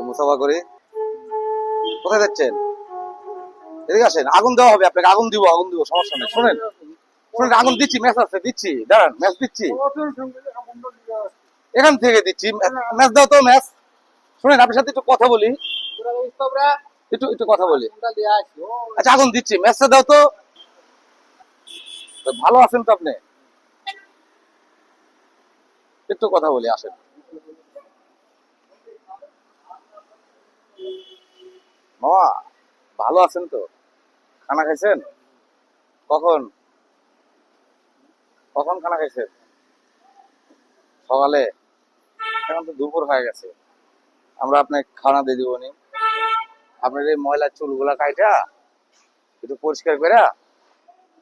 একটু মুসাফা করি। কোথায় যাচ্ছেন? এদিকে আসেন, আগুন দেওয়া হবে আপনাকে, আগুন দিব আগুন দিব, সমস্যা নেই। শোনেন শোনেন, আগুন দিচ্ছি, ম্যাচ আছে, দিচ্ছি, দাঁড়ান, ম্যাচ দিচ্ছি। এখান থেকে দিচ্ছি ম্যাচ দাও তো, ম্যাচ। শোনেন, আপনার সাথে একটু কথা বলি। একটু একটু কথা বলি। আচ্ছা আগুন দিচ্ছি, ম্যাচটা দাও তো। ভালো আছেন তো আপনি? একটু কথা বলি, আসেন। মামা ভালো আছেন তো? খানা খাইছেন? কখন? কখন খানা খাইছেন? সকালে? এখন তো দুপুর হয়ে গেছে। আমরা আপনাকে খানা দিয়ে দিব নি। আপনার এই ময়লা চুলগুলা কাইটা একটু পরিষ্কার করে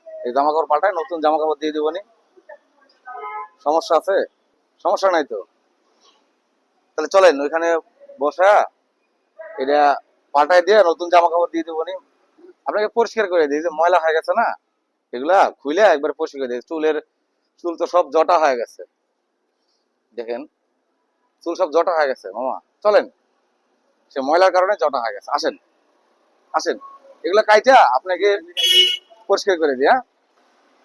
এই জামা কাপড় পাল্টায় নতুন জামা কাপড় দিয়ে দিব নি। সমস্যা আছে? সমস্যা নাই তো? তাহলে চলেন, ওইখানে বসা। এটা পাল্টাই দিয়ে নতুন জামা কাপড় দিয়ে দেবো আপনাকে পরিষ্কার করে দিই যে ময়লা হয়ে গেছে না, এগুলা খুলে একবার পরিষ্কার করে চুলের, চুল তো সব জটা হয়ে গেছে। দেখেন, চুল সব জটা হয়ে গেছে, মামা। চলেন, সে ময়লার কারণে জটা হয়ে গেছে। আসেন আসেন। এগুলা কাইটা আপনাকে পরিষ্কার করে দিই হ্যাঁ?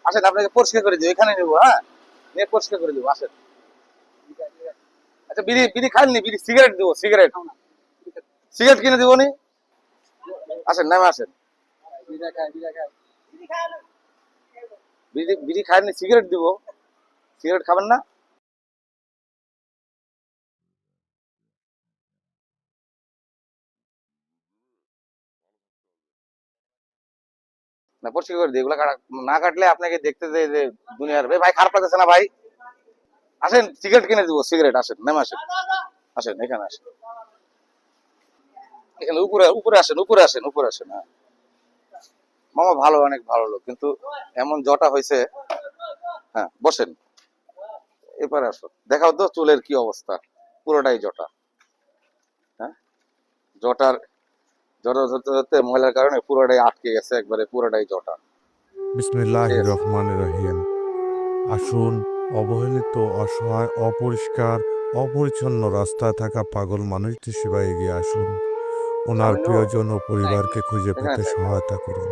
আসেন, আপনাকে পরিষ্কার করে দিই, এখানে নেব হ্যাঁ? নিয়ে পরিষ্কার করে দেবো, আসেন। আচ্ছা বিড়ি বিড়ি খাইনি বিড়ি, সিগারেট দেবো, সিগারেট। সিগারেট কিনে দিব নি? আসেন, নামে আসেন। বিড়ি বিড়ি খাইনি, সিগারেট দিব। সিগারেট খাবেন না? না, পরিষ্কার করে দিই, এগুলো না কাটলে আপনাকে দেখতে যে যে দুনিয়ার এ ভাই, খারাপ লাগতেছে না ভাই? আসেন, সিগারেট কিনে দিব, সিগারেট, আসেন, নেমে আসেন। আসেন, এখানে আসেন। এখানে উপরে উপরে আসেন উপরে আসেন উপরে আসেন হ্যাঁ। মামা ভালো অনেক ভালো লোক কিন্তু এমন জটা হয়েছে হ্যাঁ বসেন। এবারে আসো। দেখাও তো চুলের কি অবস্থা পুরোটাই জটা হ্যাঁ। জটার জটা ধরতে ধরতে ময়লার কারণে পুরোটাই আটকে গেছে একবারে পুরোটাই জটা। বিসমিল্লাহ রহমান রহিম। আসুন অবহেলিত অসহায় অপরিষ্কার অপরিচ্ছন্ন রাস্তায় থাকা পাগল মানুষটির সেবায় এগিয়ে আসুন। ওনার প্রিয়জন ও পরিবারকে খুঁজে পেতে সহায়তা করুন।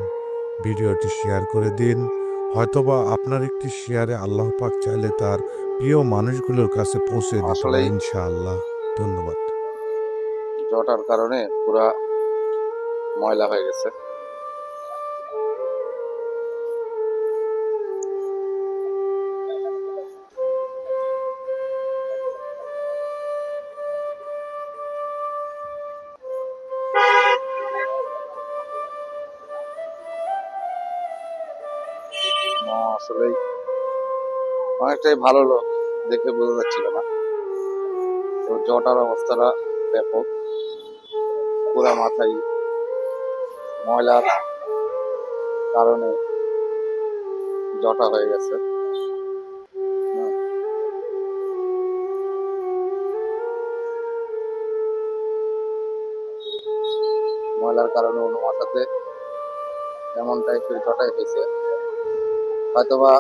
ভিডিওটি শেয়ার করে দিন। হয়তোবা আপনার একটি শেয়ারে আল্লাহ পাক চাইলে তার প্রিয় মানুষগুলোর কাছে পৌঁছে দিতে ইনশাআল্লাহ। ধন্যবাদ। জটার কারণে পুরা ময়লা হয়ে গেছে। আসলেই অনেকটাই ভালো লোক দেখে বোঝা যাচ্ছিল না। তো জটার অবস্থাটা ব্যাপক। পুরা মাথায় ময়লার কারণে জটা হয়ে গেছে। ময়লার কারণে অন্য মাথাতে এমন টাইপের জটাই হয়েছে। হয়তোবা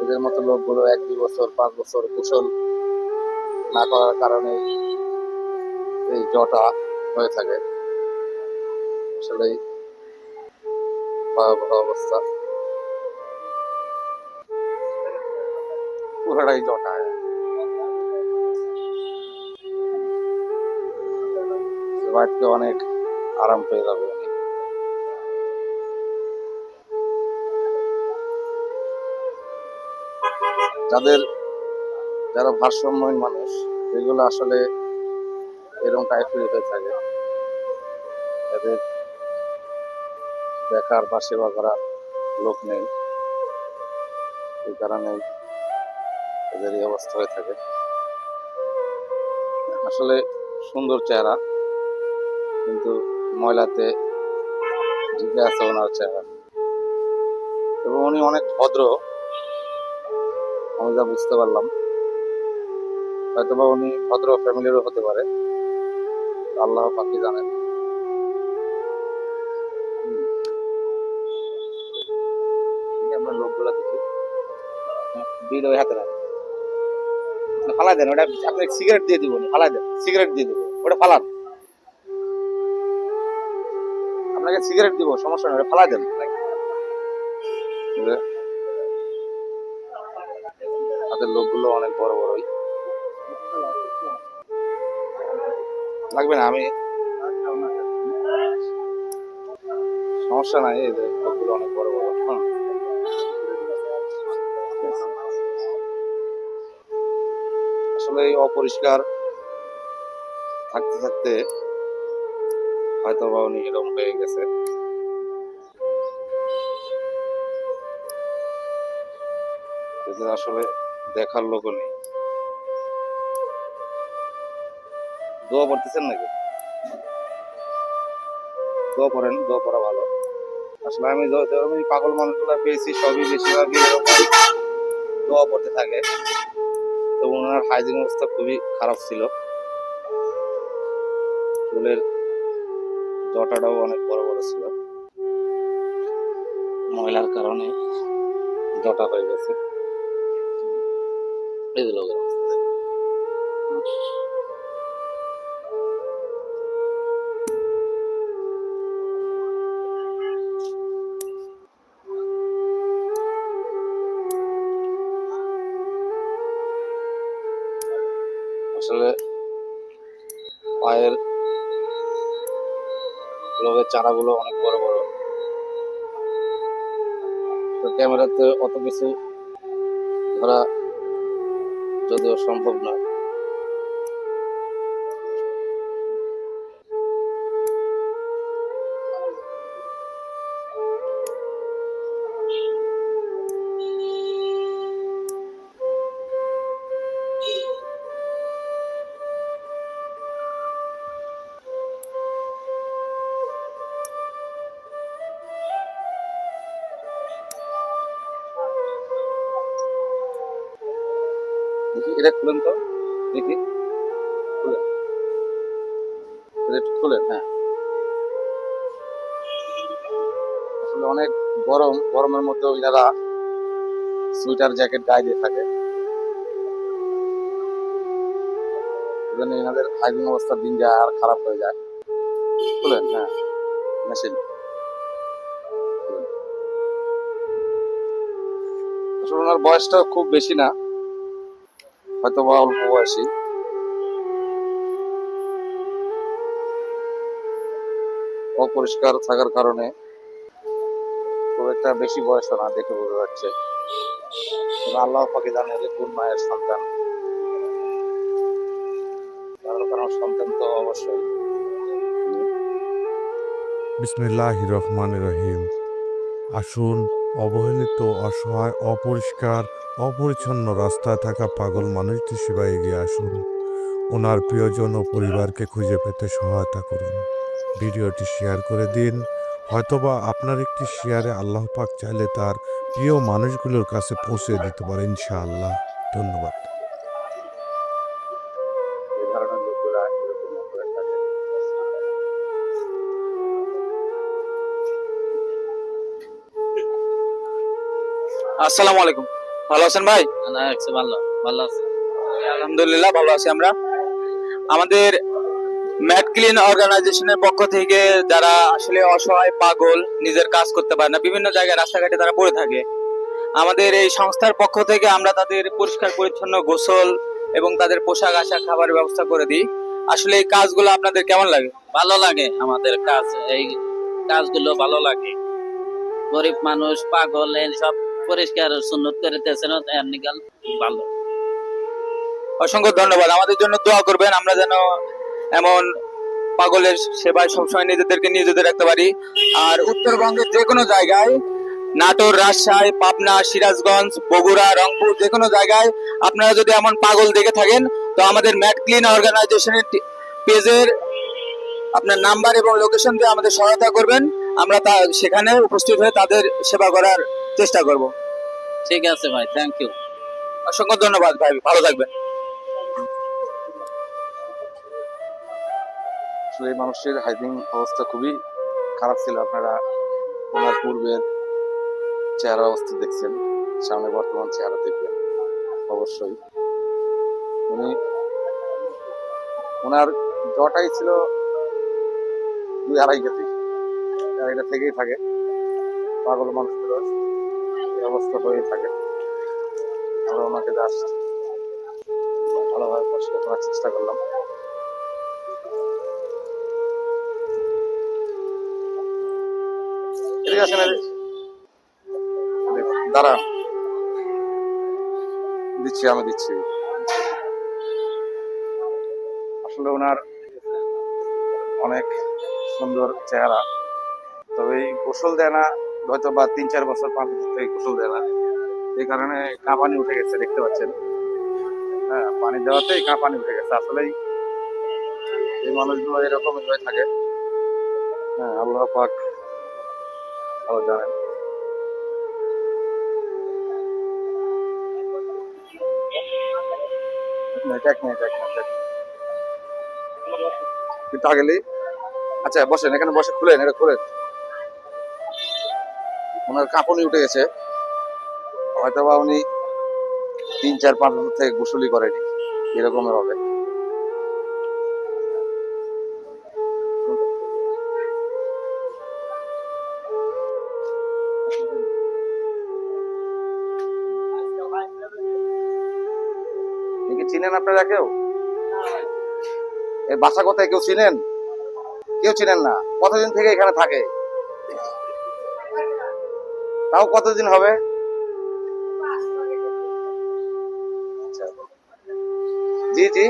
এদের মতো লোকগুলো এক, দুই বছর, পাঁচ বছর কুশল না করার কারণে এই জটা হয়ে থাকে। আসলেই ভয়াবহ অবস্থা। পুরোটাই জটা অনেক আরাম পেয়ে যাবে। যাদের যারা ভারসাম্যহীন মানুষ, এগুলো আসলে এরকম টাইপের হয়ে থাকে। তাদের দেখার বা সেবা করার লোক নেই। এই কারণে এদের এই অবস্থা হয়ে থাকে। আসলে সুন্দর চেহারা, কিন্তু ময়লাতে আছে ওনার চেহারা। এবং উনি অনেক ভদ্র। আমি যা বুঝতে পারলাম, হয়তোবা উনি ভদ্র ফ্যামিলিরও হতে পারে। আল্লাহ পাকি জানেন। আমরা লোকগুলা দেখি বিল ওই হাতে রাখেন ফালাই দেন, ওটা আপনি সিগারেট দিয়ে দিব ফালাই দেন সিগারেট দিয়ে দিব ওটা ফালান। আপনাকে সিগারেট দিব, সমস্যা নেই ফালাই দেন? হাতের লোকগুলো অনেক বড় বড়ই। লাগবে না, আমি সমস্যা নাই এদের লোকগুলো অনেক বড় বড়। হুম। আসলে এই অপরিষ্কার থাকতে থাকতে হয়তো বা উনি এরকম হয়ে গেছে। আসলে দেখার লোকও নেই। দোয়া পড়তেছেন নাকি? দোয়া পড়েন, দোয়া পড়া ভালো। আসলে আমি পাগল মানুষগুলো পেয়েছি, সবই বেশিরভাগই দোয়া পড়তে থাকে। তো ওনার হাইজিন অবস্থা খুবই খারাপ ছিল। চুলের জটাটাও অনেক বড় বড় ছিল। ময়লার কারণে জটা হয়ে গেছে। এই। আসলে পায়ের লোকের চারাগুলো অনেক বড় বড় তো ক্যামেরাতে অত কিছু ধরা যদিও সম্ভব নয়। এটা খুলেন তো? দেখি। খুলেন। হ্যাঁ। আসলে অনেক গরম, গরমের মধ্যে ইনারা সুইটার জ্যাকেট গায়ে দিয়ে থাকে। এনাদের হাইজিন অবস্থা দিন যায় আর খারাপ হয়ে যায়। খুলেন হ্যাঁ মেশিন আসলে ওনার বয়সটা খুব বেশি না। হয়তো বা অল্প বয়সী। অপরিষ্কার থাকার কারণে খুব একটা বেশি বয়স না দেখে বোঝা যাচ্ছে। আল্লাহ পাকে জানে যে কোন মায়ের সন্তান। সন্তান তো অবশ্যই। বিসমিল্লাহ রহমান রহিম। আসুন, অবহেলিত, অসহায়, অপরিষ্কার অপরিচ্ছন্ন রাস্তায় থাকা পাগল মানুষটির সেবায় এগিয়ে আসুন। ওনার প্রিয়জন ও পরিবারকে খুঁজে পেতে সহায়তা করুন। ভিডিওটি শেয়ার করে দিন। হয়তোবা আপনার একটি শেয়ারে আল্লাহ পাক চাইলে তার প্রিয় মানুষগুলোর কাছে পৌঁছে দিতে পারে, ইনশাআল্লাহ। ধন্যবাদ। আসসালামু আলাইকুম। ভালো আছেন ভাই? না একটু ভালো ভালো আছে। আলহামদুলিল্লাহ ভালো আছি আমরা। আমাদের ম্যাট ক্লিন অর্গানাইজেশনের পক্ষ থেকে যারা আসলে অসহায় পাগল নিজের কাজ করতে পারে না বিভিন্ন জায়গায় রাস্তাঘাটে তারা পড়ে থাকে। আমাদের এই সংস্থার পক্ষ থেকে আমরা তাদের পরিষ্কার পরিচ্ছন্ন গোসল এবং তাদের পোশাক আশাক খাবারের ব্যবস্থা করে দিই। আসলে এই কাজগুলো আপনাদের কেমন লাগে? ভালো লাগে আমাদের কাজ এই কাজগুলো ভালো লাগে। গরিব মানুষ পাগল সব পরিষ্কার সুন্নত করিতেছেন এমনি গাল। ভালো। অসংখ্য ধন্যবাদ। আমাদের জন্য দোয়া করবেন, আমরা যেন এমন পাগলের সেবায় সবসময় নিজেদেরকে নিয়োজিত রাখতে পারি। আর উত্তরবঙ্গের যে কোনো জায়গায়, নাটোর, রাজশাহী, পাবনা, সিরাজগঞ্জ, বগুড়া, রংপুর যে কোনো জায়গায় আপনারা যদি এমন পাগল দেখে থাকেন, তো আমাদের ম্যাট ক্লিন অর্গানাইজেশনের পেজের আপনার নাম্বার এবং লোকেশন দিয়ে আমাদের সহায়তা করবেন। আমরা তা সেখানে উপস্থিত হয়ে তাদের সেবা করার চেষ্টা করব। ঠিক আছে ভাই থ্যাংক ইউ অসংখ্য ধন্যবাদ ভাই ভালো থাকবেন। আসলে এই মানুষের হাইজিন অবস্থা খুবই খারাপ ছিল আপনারা ওনার পূর্বের চেহারা অবস্থা দেখছেন সামনে বর্তমান চেহারা দেখবেন অবশ্যই। উনি ওনার জ্বরটাই ছিল দুই আড়াই কেজি আর এটা থেকেই থাকে পাগল মানুষগুলো। এই অবস্থা হয়ে থাকে। আমরা ওনাকে জাস্ট ভালোভাবে পরিষ্কার করার চেষ্টা করলাম। আসেন এদিকে। দাঁড়ান। দিচ্ছি, আমি দিচ্ছি। আসলে ওনার অনেক সুন্দর চেহারা। তবে এই গোসল দেয় না হয়তো বা তিন চার বছর পাঁচ বছর থেকে গোসল দেয় না। এই কারণে কাঁপানি উঠে গেছে, দেখতে পাচ্ছেন। হ্যাঁ পানি দেওয়াতেই কাঁপানি উঠে গেছে। আসলেই এই মানুষগুলো এরকমই হয়ে থাকে। হ্যাঁ আল্লাহ পাক ভালো জানেন। আচ্ছা বসেন, এখানে বসে খুলেন এটা খুলেন। ওনার কাঁপনি উঠে গেছে। হয়তো বা উনি তিন, চার, পাঁচ বছর থেকে গোসলই করেনি। এরকমের হবে। চিনেন আপনারা কেউ? বাসা কোথায়? কেউ চিনেন? কেউ চিনেন না। কতদিন থেকে এখানে থাকে? তাও কতদিন হবে? আচ্ছা। জি জি।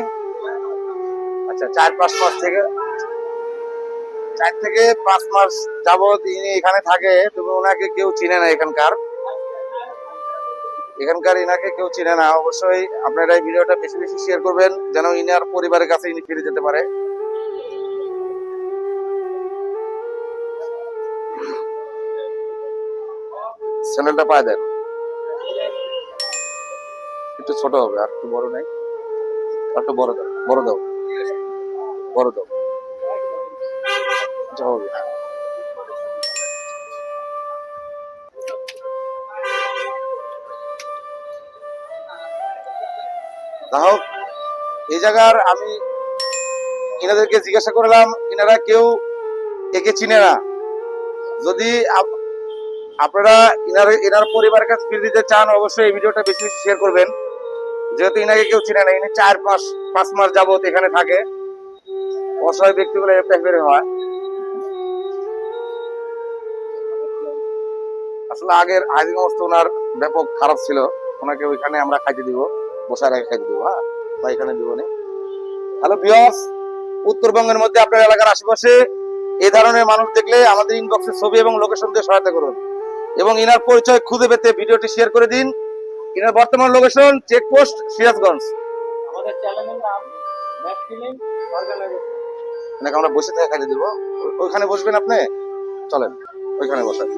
আচ্ছা চার পাঁচ মাস থেকে চার থেকে পাঁচ মাস যাবত ইনি এখানে থাকে, তবে ওনাকে কেউ চিনে না এখানকার। এখানকার ইনাকে কেউ চিনে না। অবশ্যই আপনারা এই ভিডিওটা বেশি বেশি শেয়ার করবেন, যেন ইনার পরিবারের কাছে ইনি ফিরে যেতে পারে। চ্যানেলটা পায় দেন একটু ছোট হবে, আর একটু বড় নেই। আর একটু বড় দাও বড় দাও। বড় দাও। এটা হবে। হোক, এই জায়গার আমি এনাদেরকে জিজ্ঞাসা করলাম এনারা কেউ একে চিনে না। যদি আপনারা এনার এনার পরিবারের কাছে ফিরে দিতে চান, অবশ্যই এই ভিডিওটা বেশি বেশি শেয়ার করবেন। যেহেতু ইনাকে কেউ চিনে না, ইনি চার পাঁচ পাঁচ মাস যাবত এখানে থাকে। অসহায় ব্যক্তিগুলো টাইপের হয়। আসলে আগের হাজিং অবস্থা ওনার ব্যাপক খারাপ ছিল। ওনাকে ওইখানে আমরা খাইতে দিব, বসায় রেখে খাইতে দিব হ্যাঁ? বা এখানে দিব না হ্যালো বিয়স উত্তরবঙ্গের মধ্যে আপনার এলাকার আশেপাশে এই ধরনের মানুষ দেখলে আমাদের ইনবক্সে ছবি এবং লোকেশন দিয়ে সহায়তা করুন। এবং ইনার পরিচয় খুঁজে পেতে ভিডিওটি শেয়ার করে দিন। ইনার বর্তমান লোকেশন চেকপোস্ট সিরাজগঞ্জ। আমাদের চ্যানেলের নাম ম্যাক্সিমিম অর্গানাইজেশন আমরা বসে থেকে খাইতে দিব। ওইখানে বসবেন আপনি? চলেন ওইখানে বসেন।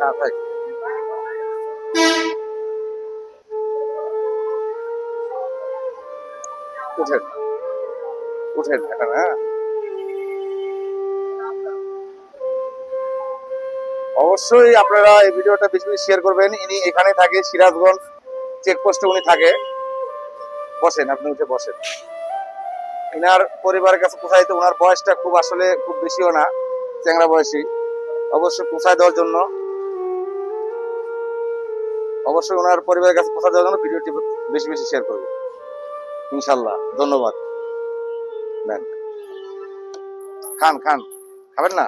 না থাক। উঠেন উঠেন হ্যাঁ অবশ্যই আপনারা এই ভিডিওটা বেশি বেশি শেয়ার করবেন। ইনি এখানে থাকে, সিরাজগঞ্জ চেকপোস্টে উনি থাকে। বসেন, আপনি উঠে বসেন। এনার পরিবারের কাছে পৌঁছাইতে ওনার বয়সটা খুব আসলে খুব বেশিও না, চ্যাংরা বয়সী। অবশ্যই পৌঁছায় দেওয়ার জন্য। অবশ্যই ওনার পরিবারের কাছে পৌঁছা দেওয়ার জন্য ভিডিওটি বেশি বেশি শেয়ার করবেন। ইনশাল্লাহ ধন্যবাদ। খান খান। খাবেন না?